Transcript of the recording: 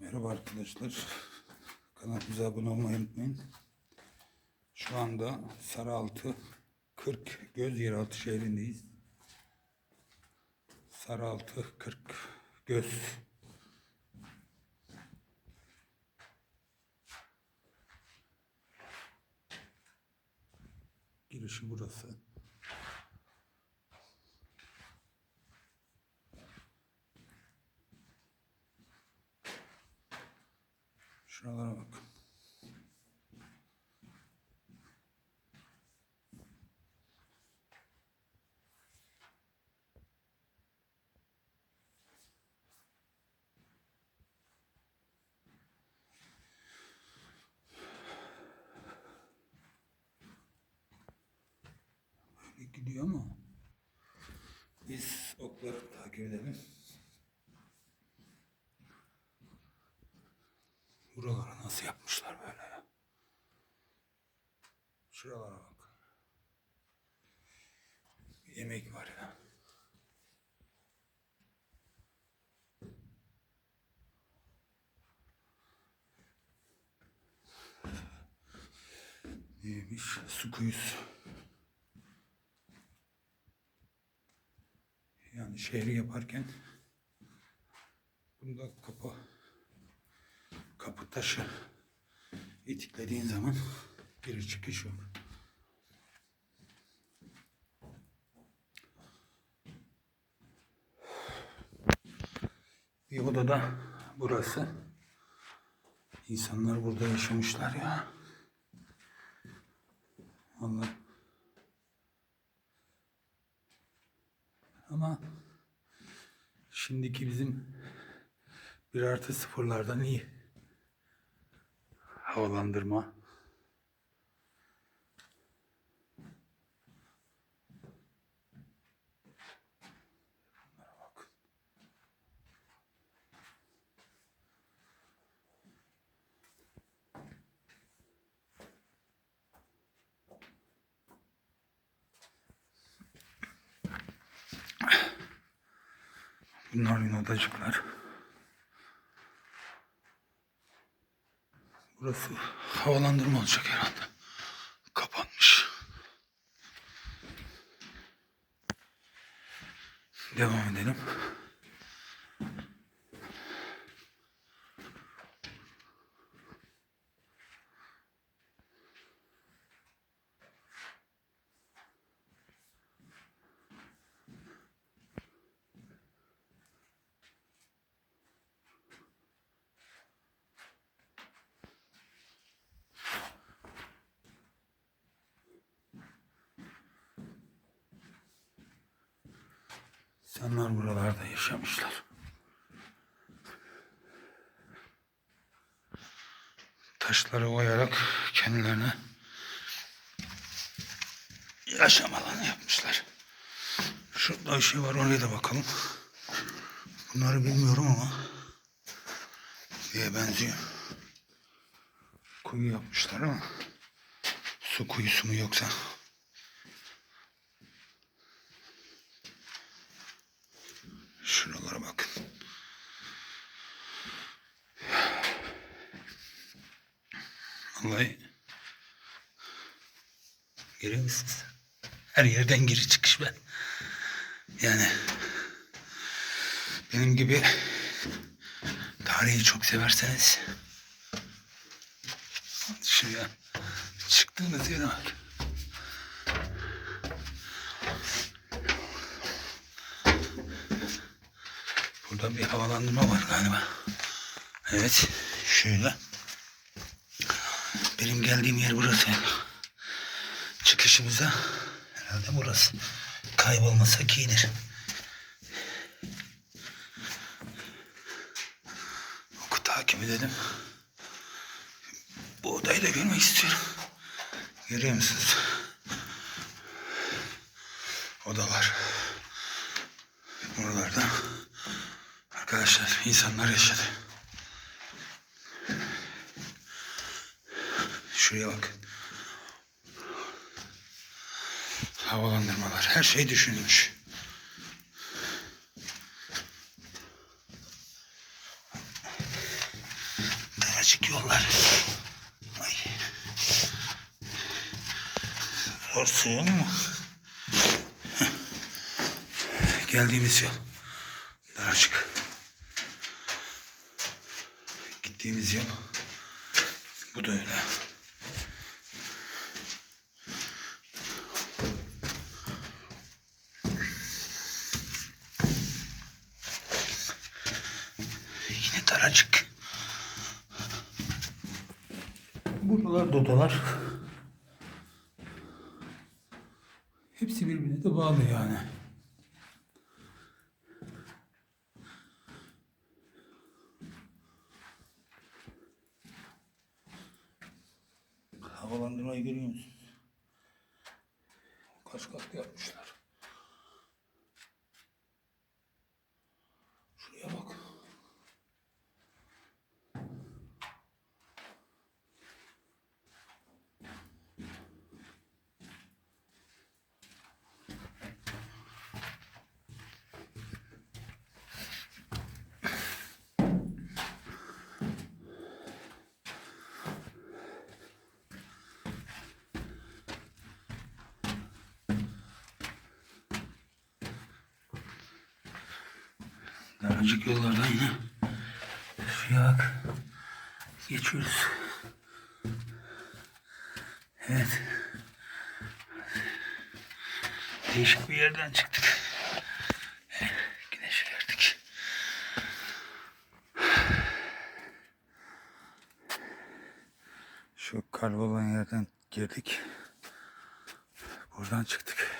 Merhaba arkadaşlar. Kanalımıza abone olmayı unutmayın. Şu anda Sarıaltı 40 Göz Yeraltı şehrindeyiz. Sarıaltı 40 Göz. Girişi burası. Şuralara bak. Gidiyor ama biz okları takip edelim. Buraları nasıl yapmışlar böyle ya? Şuralara bak. Yemek var ya. Neymiş? Su kuyusu. Yani şehri yaparken bunda kapı kapı taşı itiklediğin zaman giriş çıkış yok. Bir odada burası. İnsanlar burada yaşamışlar ya. Allah. Ama şimdiki bizim bir artı sıfırlardan iyi havalandırma. Bunlar yine odacıklar. Burası havalandırma olacak herhalde. Kapanmış. Devam edelim. İnsanlar buralarda yaşamışlar. Taşları oyarak kendilerine yaşam alanı yapmışlar. Şurada bir şey var oraya da bakalım. Bunları bilmiyorum ama diye benziyor. Kuyu yapmışlar ama su kuyusu mu yoksa Şuralara bakın. Vallahi görüyor musunuz? Her yerden giri çıkış ben. Yani benim gibi tarihi çok severseniz şuraya çıktığınız yere bak. Burada bir havalandırma var galiba. Evet. Şöyle. Benim geldiğim yer burası. Çıkışımıza herhalde burası. Kaybolmasak iyidir. Oku takip edelim. Bu odayı da görmek istiyorum. Görüyor musunuz? Odalar. Buralarda Arkadaşlar insanlar yaşadı. Şuraya bakın. Havalandırmalar. Her şey düşünülmüş. Daracık yollar. Ay. Zor sığıyor mu? Geldiğimiz yol. Daracık. Gittiğimiz. Bu da öyle. Yine daracık. Buralar dodalar. Hepsi birbirine de bağlı yani. Havalandırmayı görüyor musunuz? Kaç katlı yapmışlar. Şuraya bak. Daracık yollardan yine suya geçiyoruz. Evet. Değişik bir yerden çıktık. Güneşi gördük. Şu kar olan yerden girdik. Buradan çıktık.